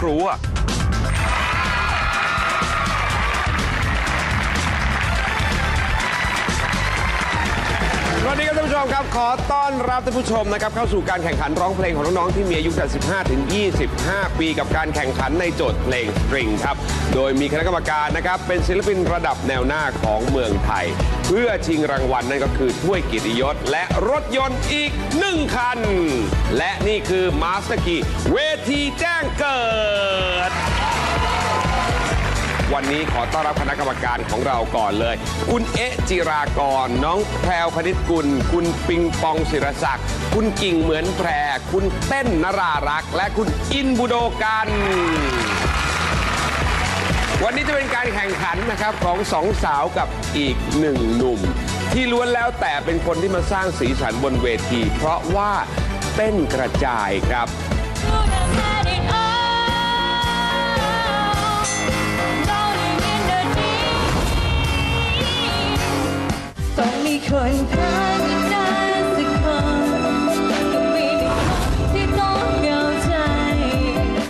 ครัว อต้อนรับท่านผู้ชมนะครับเข้าสู่การแข่งขันร้องเพลงของน้อง ๆ ที่มีอายุตั้ง15 ถึง 25 ปี กับการแข่งขันในโจทย์เพลงสตริงครับ โดยมีคณะกรรมการนะครับ เป็นศิลปินระดับแนวหน้าของเมืองไทย เพื่อชิงรางวัลนั่นก็คือถ้วยเกียรติยศ และรถยนต์อีก 1 คัน และนี่คือมาสเตอร์คีเวทีแจ้งเกิด วันนี้ขอต้อนรับคณะกรรมการของเราก่อนเลย คุณเอะจิรากร น้องแพรวคณิตกุล คุณปิงปองศิรศักดิ์ คุณกิ่งเหมือนแพร คุณเต้นนรารักษ์และคุณอินบุโดกันวันนี้จะเป็นการแข่งขันนะครับของสองสาวกับอีกหนึ่งหนุ่ม ที่ล้วนแล้วแต่เป็นคนที่มาสร้างสีสันบนเวที เพราะว่าเต้นกระจายครับ ต้องมีคนพาไม่ได้สักคนต้องมีหนึ่งคนที่ต้องเหงาใจ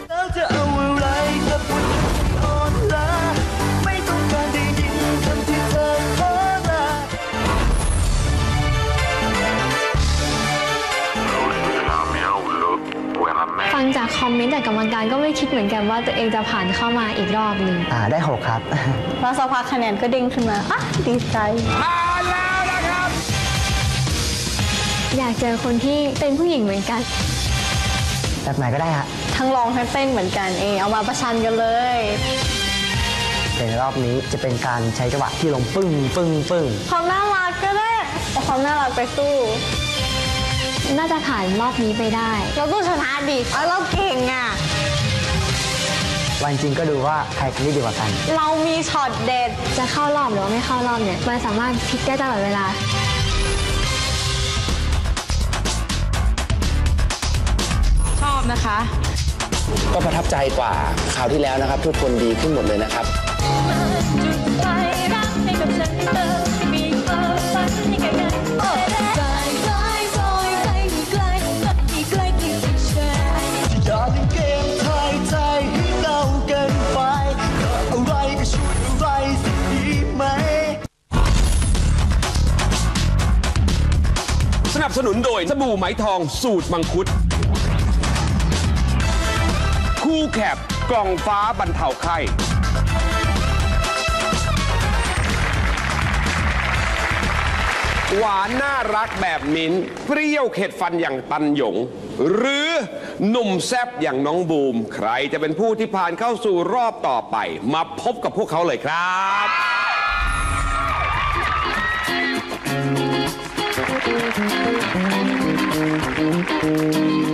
แล้วจะเอาอะไรกับผู้หญิงที่อ่อนล้าไม่ต้องการได้ยินคำที่เธอขอมาฟังจากคอมเมนต์จากกรรมการก็ไม่คิดเหมือนกันว่าตัวเองจะผ่านเข้ามาอีกรอบหนึ่ง อ่าได้หกครับ แล้วสักพักคะแนนก็เด้งขึ้นมาอะดีใจ อยากเจอคนที่เป็นผู้หญิงเหมือนกัน แบบไหนก็ได้ฮะ ทั้งร้องทั้งเต้นเหมือนกันเองเอามาประชันกันเลยแต่ในรอบนี้จะเป็นการใช้จังหวะที่ลงปึ้งปึ้งปึ้งความน่ารักก็ได้เอาความน่ารักไปสู้น่าจะผ่านรอบนี้ไปได้ เราต้องชนะดิเอาเราเก่งอะ วันจริงก็ดูว่าใครทำได้ดีกว่ากัน เรามีช็อตเด็ดจะเข้ารอบหรือว่าไม่เข้ารอบเนี่ยมันสามารถพลิกได้ตลอดเวลา นะคะ ก็ประทับใจกว่าคราวที่แล้วนะครับ ทุกคนดีขึ้นหมดเลยนะครับจุดไฟรักให้กับฉันเธอมีความฝันให้กันกันใจใจซอยใจไม่ไกลสักทีใกล้ที่จะแชร์อย่าเล่นเกมทายใจให้เก่าเกินไปอะไรก็ช่วยอะไรสักทีไหมสนับสนุนโดยสบู่ไหมทองสูตรมังคุด คู่แคบกล่องฟ้าบรรเทาไข้ หวานน่ารักแบบมิ้นท์เปรี้ยวเข็ดฟันอย่างตันหยง หรือหนุ่มแซบอย่างน้องบูม ใครจะเป็นผู้ที่ผ่านเข้าสู่รอบต่อไป มาพบกับพวกเขาเลยครับเ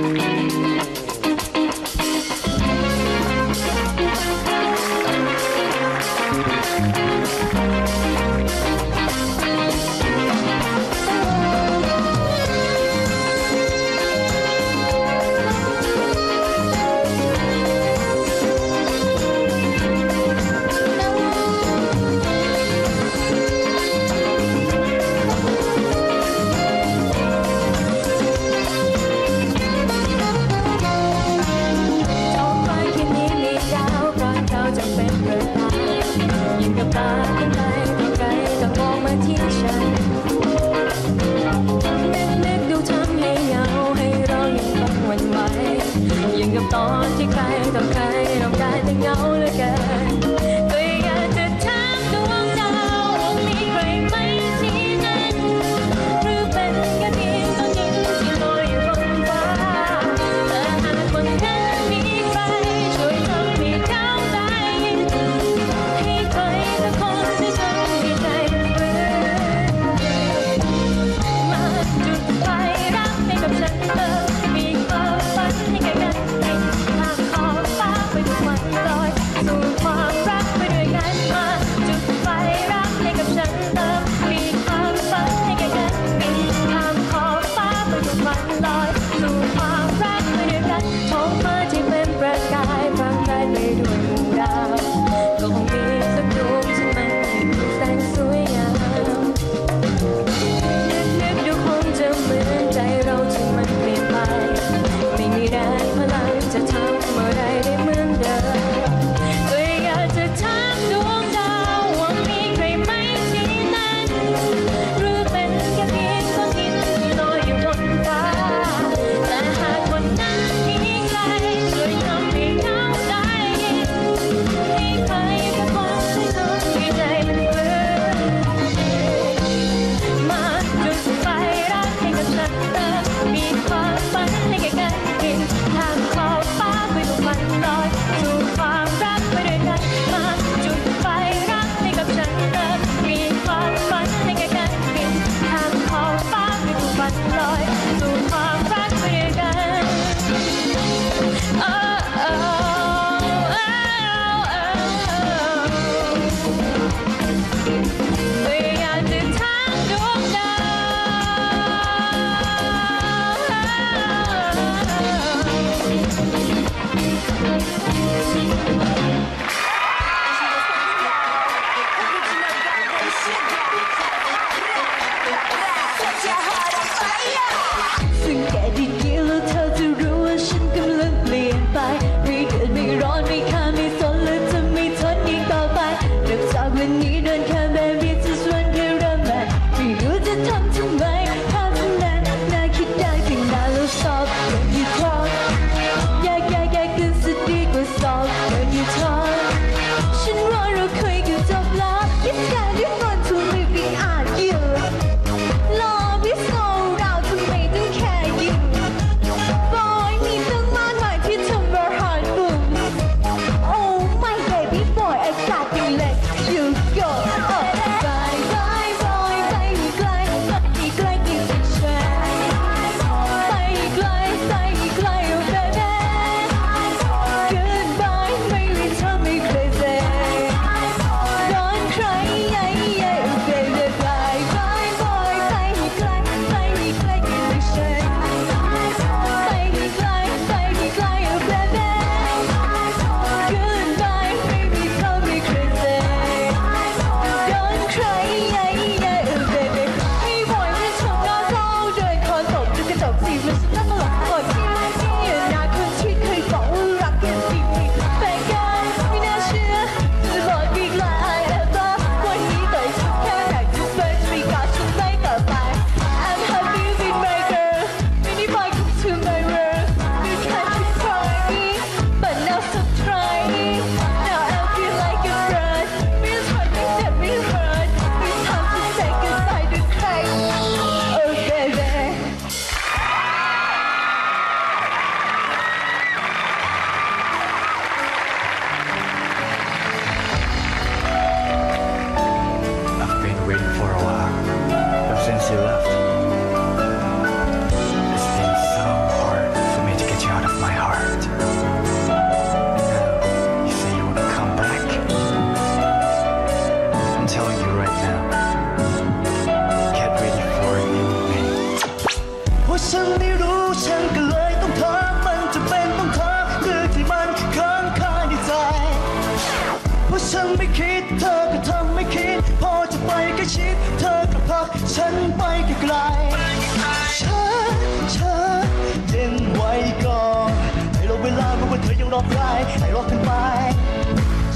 ลไล่ให้ลบกันไป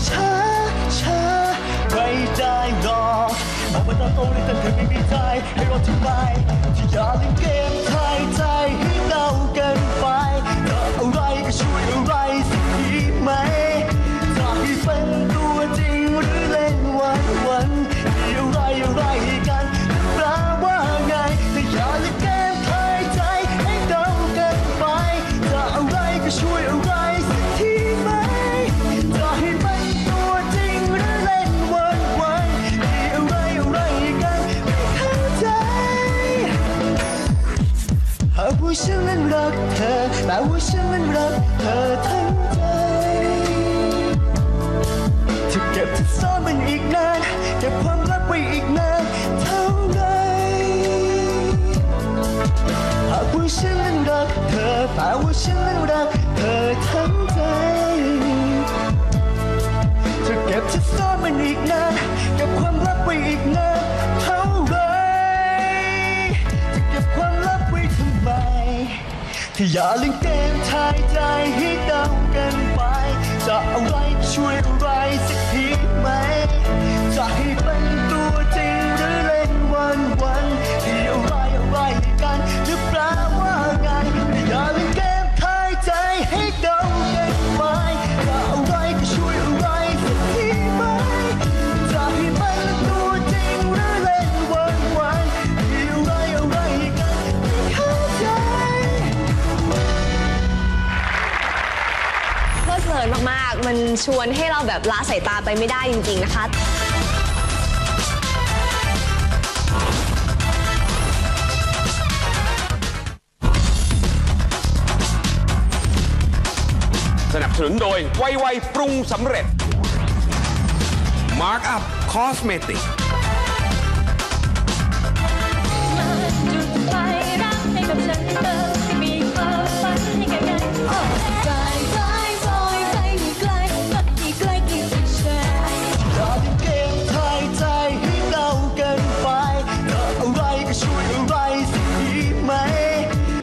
ช้าช้าไม่ได้หรอกมากกว่าตาโตเลยแต่เธอไม่มีใจให้รบทิ้งไปที่อยากเล่นเกมไทยใจ ฉันมันรักเธอทั้งใจจะเก็บจะซ่อนมันอีกนานเก็บความรักไว้อีกนานเท่าใดหากว่าฉันนั้นรักเธอแต่ว่าฉันนั้นรักเธอทั้งใจจะเก็บจะซ่อนมันอีกนานเก็บความรักไว้อีกนาน ถ้าอย่าเล่นเกมทายใจให้เดากันไป จะอะไรช่วยอะไรสักทีไหม จะให้เป็น ลินมาก ๆ มันชวนให้เราแบบละสายตาไปไม่ได้จริง ๆ นะคะสนับสนุนโดยไวไวปรุงสำเร็จ Mark Up Cosmetic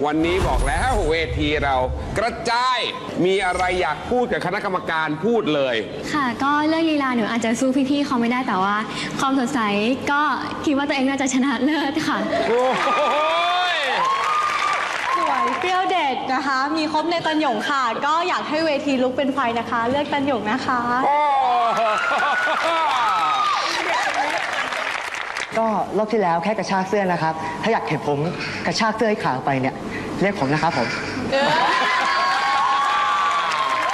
วันนี้บอกแล้วเวทีเรากระจายมีอะไรอยากพูดกับคณะกรรมการพูดเลย ค่ะ ก็เรื่องลีลาหนูอาจจะสู้พี่ๆเขาไม่ได้แต่ว่า ความสดใสก็คิดว่าตัวเองน่าจะชนะเลิศค่ะ โอ้ยสวยเปรี้ยวเด็ดนะคะ มีครบในตันหยงค่ะ ก็อยากให้เวทีลุกเป็นไฟนะคะ เลือกตันหยงนะคะ โอ้ก็รอบที่แล้วแค่กระชากเสื้อนะครับ ถ้าอยากเห็นผมกระชากเสื้อให้ขาออกไปเนี่ย เรียกผมนะครับผม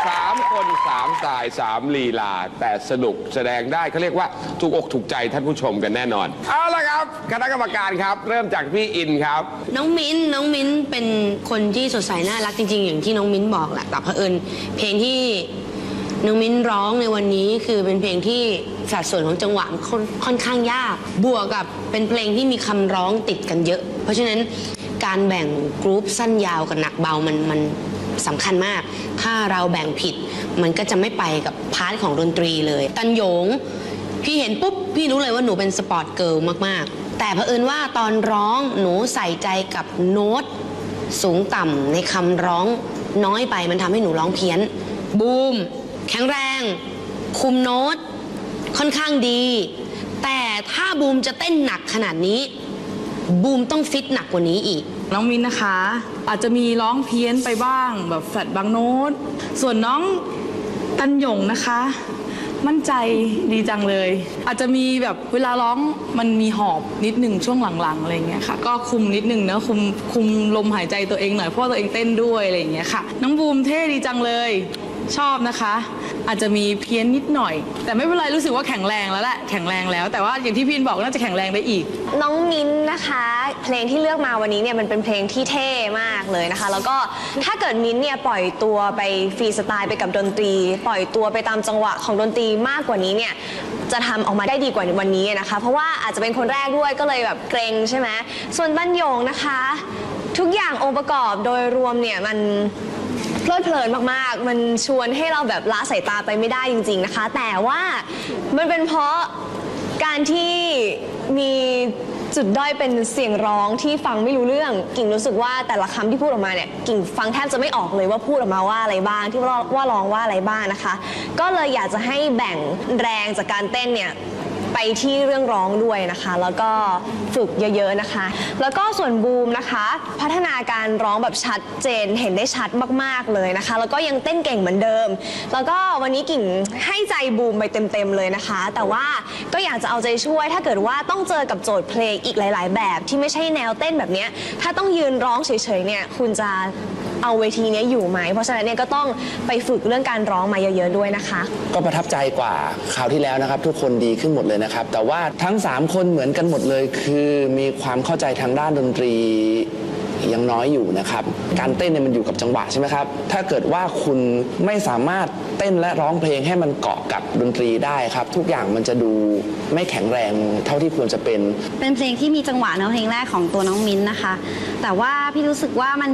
สามคนสามสายสามลีลา แต่สนุกแสดงได้เขาเรียกว่าถูกอกถูกใจท่านผู้ชมกันแน่นอน เอาละครับคณะกรรมการครับ เริ่มจากพี่อินครับ น้องมิ้นน้องมิ้นเป็นคนที่สดใสน่ารักจริงๆ อย่างที่น้องมิ้นบอกแหละแต่เผอิญเพลงที่น้องมิ้นร้องในวันนี้คือเป็นเพลงที่สัดส่วนของจังหวะค่อนค่อนข้างยาก บวกกับเป็นเพลงที่มีคำร้องติดกันเยอะ เพราะฉะนั้น การแบ่งกรุ๊ปสั้นยาวกับหนักเบามันมันสำคัญมาก ถ้าเราแบ่งผิด มันก็จะไม่ไปกับพาร์ทของดนตรีเลย ตันหยง พี่เห็นปุ๊บ พี่รู้เลยว่าหนูเป็นสปอร์ตเกิร์ลมาก ๆ แต่เผอิญว่าตอนร้องหนูใส่ใจกับโน้ตสูงต่ำในคำร้องน้อยไปมันทำให้หนูร้องเพี้ยน บูม แข็งแรง คุมโน้ต ค่อนข้างดี แต่ถ้าบูมจะเต้นหนักขนาดนี้ บูมต้องฟิตหนักกว่านี้อีก น้องมินนะคะ อาจจะมีร้องเพี้ยนไปบ้างแบบแฟลตบางโน้ต ส่วนน้องตันหยงนะคะ มั่นใจดีจังเลย อาจจะมีแบบเวลาร้องมันมีหอบนิดหนึ่งช่วงหลังๆอะไรเงี้ยค่ะ ก็คุมนิดหนึ่งเนอะคุมคุมลมหายใจตัวเองหน่อยเพราะตัวเองเต้นด้วยอะไรเงี้ยค่ะ น้องบูมเท่ดีจังเลย ชอบนะคะ อาจจะมีเพี้ยนนิดหน่อย แต่ไม่เป็นไรรู้สึกว่าแข็งแรงแล้วแหละแข็งแรงแล้ว แต่ว่าอย่างที่พี่อินบอกน่าจะแข็งแรงได้อีก น้องมิ้นนะคะ เพลงที่เลือกมาวันนี้เนี่ยมันเป็นเพลงที่เท่มากเลยนะคะ แล้วก็ถ้าเกิดมิ้นเนี่ยปล่อยตัวไปฟรีสไตล์ไปกับดนตรี ปล่อยตัวไปตามจังหวะของดนตรีมากกว่านี้เนี่ยจะทำออกมาได้ดีกว่าวันนี้นะคะ เพราะว่าอาจจะเป็นคนแรกด้วยก็เลยแบบเกรงใช่ไหมส่วนบันยงนะคะ ทุกอย่างองค์ประกอบโดยรวมเนี่ยมัน เพลิดเพลินมากๆ มันชวนให้เราแบบละสายตาไปไม่ได้จริง ๆนะคะ แต่ว่ามันเป็นเพราะการที่มีจุดด้อยเป็นเสียงร้องที่ฟังไม่รู้เรื่อง กิ่งรู้สึกว่าแต่ละคำที่พูดออกมาเนี่ยกิ่งฟังแทบจะไม่ออกเลยว่าพูดออกมาว่าอะไรบ้างที่ว่าร้องว่าอะไรบ้างนะคะ ก็เลยอยากจะให้แบ่งแรงจากการเต้นเนี่ย ที่เรื่องร้องด้วยนะคะ แล้วก็ฝึกเยอะๆนะคะ แล้วก็ส่วนบูมนะคะ พัฒนาการร้องแบบชัดเจนเห็นได้ชัดมากๆเลยนะคะ แล้วก็ยังเต้นเก่งเหมือนเดิม แล้วก็วันนี้กิ่งให้ใจบูมไปเต็มๆเลยนะคะ แต่ว่าก็อยากจะเอาใจช่วย ถ้าเกิดว่าต้องเจอกับโจทย์เพลงอีกหลาย ๆ แบบที่ไม่ใช่แนวเต้นแบบนี้ถ้าต้องยืนร้องเฉยๆเนี่ยคุณจะเอาเวทีนี้อยู่ไหม เพราะฉะนั้นเนี่ยก็ต้องไปฝึกเรื่องการร้องมาเยอะๆด้วยนะคะ ก็ประทับใจกว่าคราวที่แล้วนะครับ ทุกคนดีขึ้นหมดเลยนะครับครับแต่ว่าทั้ง 3 คนเหมือนกันหมดเลย คือมีความเข้าใจทางด้านดนตรี ยังน้อยอยู่นะครับ การเต้นเนี่ยมันอยู่กับจังหวะใช่ไหมครับ ถ้าเกิดว่าคุณไม่สามารถเต้นและร้องเพลงให้มันเกาะกับดนตรีได้ครับ ทุกอย่างมันจะดูไม่แข็งแรงเท่าที่ควรจะเป็น เป็นเพลงที่มีจังหวะเนื้อเพลงแรกของตัวน้องมิ้นนะคะ แต่ว่าพี่รู้สึกว่ามัน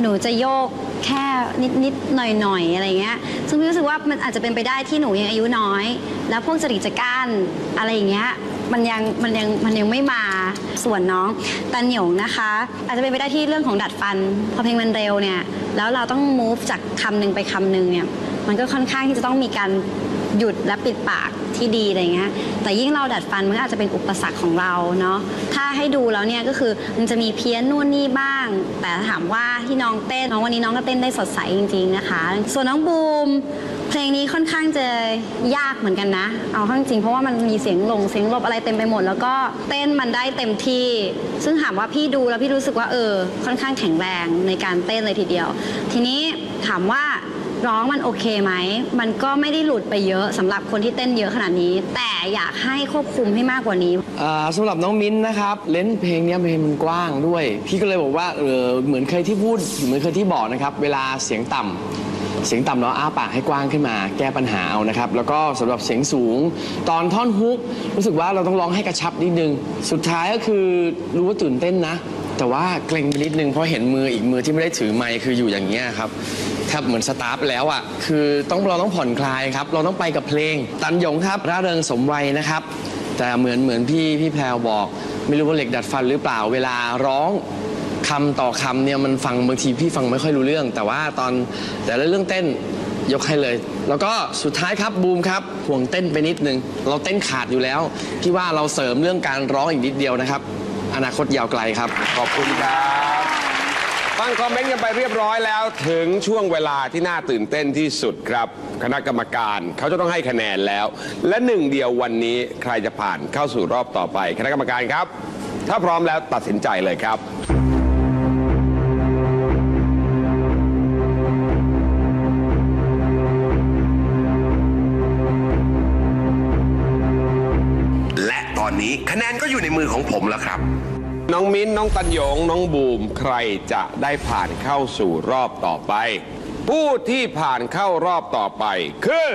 หนูจะโยกแค่นิดนิดหน่อยหน่อยๆอะไรเงี้ย ซึ่งพี่รู้สึกว่ามันอาจจะเป็นไปได้ที่หนูยังอายุน้อย แล้วพวกจริตจักร้านอะไรอย่างเงี้ย มันยังมันยังมันยังไม่มาส่วนน้องตันหยงนะคะ อาจจะเป็นไปได้ที่เรื่องของดัดฟัน พอเพลงมันเร็วเนี่ยแล้วเราต้อง move จากคำหนึ่งไปคำหนึ่งเนี่ยมันก็ค่อนข้างที่จะต้องมีการหยุดและปิดปากที่ดีอะไรเงี้ย แต่ยิ่งเราดัดฟันมันก็อาจจะเป็นอุปสรรคของเราเนาะ ถ้าให้ดูแล้วเนี่ยก็คือมันจะมีเพี้ยนนู่นนี่บ้าง แต่ถามว่าที่น้องเต้นน้องวันนี้น้องก็เต้นได้สดใสจริง ๆนะคะ ส่วนน้องบูม เพลงนี้ค่อนข้างจะยากเหมือนกันนะ เอาข้างจริงเพราะว่ามันมีเสียงลงเสียงลบอะไรเต็มไปหมด แล้วก็เต้นมันได้เต็มที่ ซึ่งถามว่าพี่ดูแล้วพี่รู้สึกว่าเออ ค่อนข้างแข็งแรงในการเต้นเลยทีเดียว ทีนี้ถามว่าร้องมันโอเคไหม มันก็ไม่ได้หลุดไปเยอะสำหรับคนที่เต้นเยอะขนาดนี้ แต่อยากให้ควบคุมให้มากกว่านี้อ่าสำหรับน้องมิ้นนะครับเลนเพลงนี้เพลงมันกว้างด้วย พี่ก็เลยบอกว่าเออเหมือนเคยที่พูดเหมือนเคยที่บอกนะครับเวลาเสียงต่ำ เสียงต่ำเราอ้าปากให้กว้างขึ้นมา แก้ปัญหาเอานะครับ แล้วก็สำหรับเสียงสูง ตอนท่อนฮุก รู้สึกว่าเราต้องร้องให้กระชับนิดนึง สุดท้ายก็คือรู้ว่าตื่นเต้นนะ แต่ว่าเกรงไปนิดนึงเพราะเห็นมืออีกมือที่ไม่ได้ถือไมค์คืออยู่อย่างเงี้ยครับครับเหมือนสตาร์ฟแล้วอะคือต้องเราต้องผ่อนคลายครับเราต้องไปกับเพลง ตันหยงครับร่าเริงสมวัยนะครับแต่เหมือนเหมือนพี่พี่แพรวบอก ไม่รู้ว่าเหล็กดัดฟันหรือเปล่าเวลาร้อง คำต่อคำเนี่ยมันฟังบางทีพี่ฟังไม่ค่อยรู้เรื่อง แต่ว่าตอนแต่ละเรื่องเต้นยกให้เลย แล้วก็สุดท้ายครับบูมครับห่วงเต้นไปนิดนึง เราเต้นขาดอยู่แล้ว พี่ว่าเราเสริมเรื่องการร้องอีกนิดเดียวนะครับ อนาคตยาวไกลครับ ขอบคุณครับฟังคอมเมนต์กันไปเรียบร้อยแล้ว ถึงช่วงเวลาที่น่าตื่นเต้นที่สุดครับ คณะกรรมการเขาจะต้องให้คะแนนแล้ว และหนึ่งเดียววันนี้ใครจะผ่านเข้าสู่รอบต่อไป คณะกรรมการครับ ถ้าพร้อมแล้วตัดสินใจเลยครับ ก็อยู่ในมือของผมแล้วครับ น้องมิ้น น้องตันหยง น้องบูม ใครจะได้ผ่านเข้าสู่รอบต่อไป ผู้ที่ผ่านเข้ารอบต่อไป คือ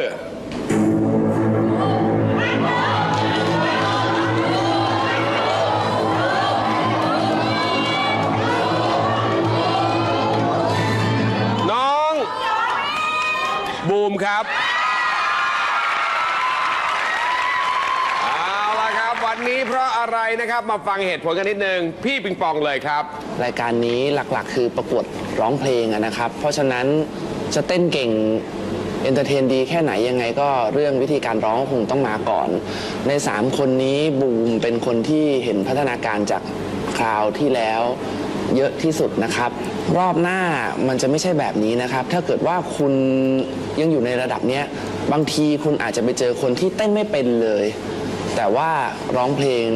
น้อง บูมครับ อะไรนะครับ มาฟังเหตุผลกันนิดนึง พี่ปิงปองเลยครับ รายการนี้หลักๆ คือประกวดร้องเพลงอะนะครับ เพราะฉะนั้นจะเต้นเก่งเอนเตอร์เทนดีแค่ไหนยังไงก็เรื่องวิธีการร้องคงต้องมาก่อน ใน 3 คนนี้บูมเป็นคนที่เห็นพัฒนาการจากคราวที่แล้วเยอะที่สุดนะครับ รอบหน้ามันจะไม่ใช่แบบนี้นะครับ ถ้าเกิดว่าคุณยังอยู่ในระดับเนี้ยบางทีคุณอาจจะไปเจอคนที่เต้นไม่เป็นเลย แต่ว่าร้องเพลง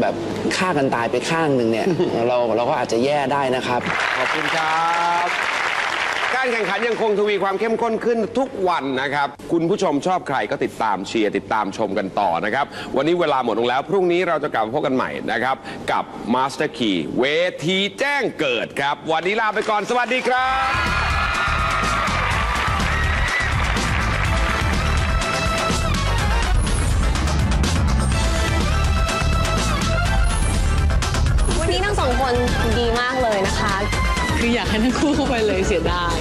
แบบฆ่ากันตายไปข้างหนึ่งเนี่ย เราเราก็อาจจะแย่ได้นะครับ ขอบคุณครับ การแข่งขันยังคงทวีความเข้มข้นขึ้นทุกวันนะครับ คุณผู้ชมชอบใครก็ติดตามเชียร์ติดตามชมกันต่อนะครับ วันนี้เวลาหมดลงแล้ว พรุ่งนี้เราจะกลับมาพบกันใหม่นะครับ กับ Master Key เวทีแจ้งเกิดครับ วันนี้ลาไปก่อนสวัสดีครับ องคนดีมากเลยนะคะ คืออยากให้ทั้งคู่เข้าไปเลยเสียดาย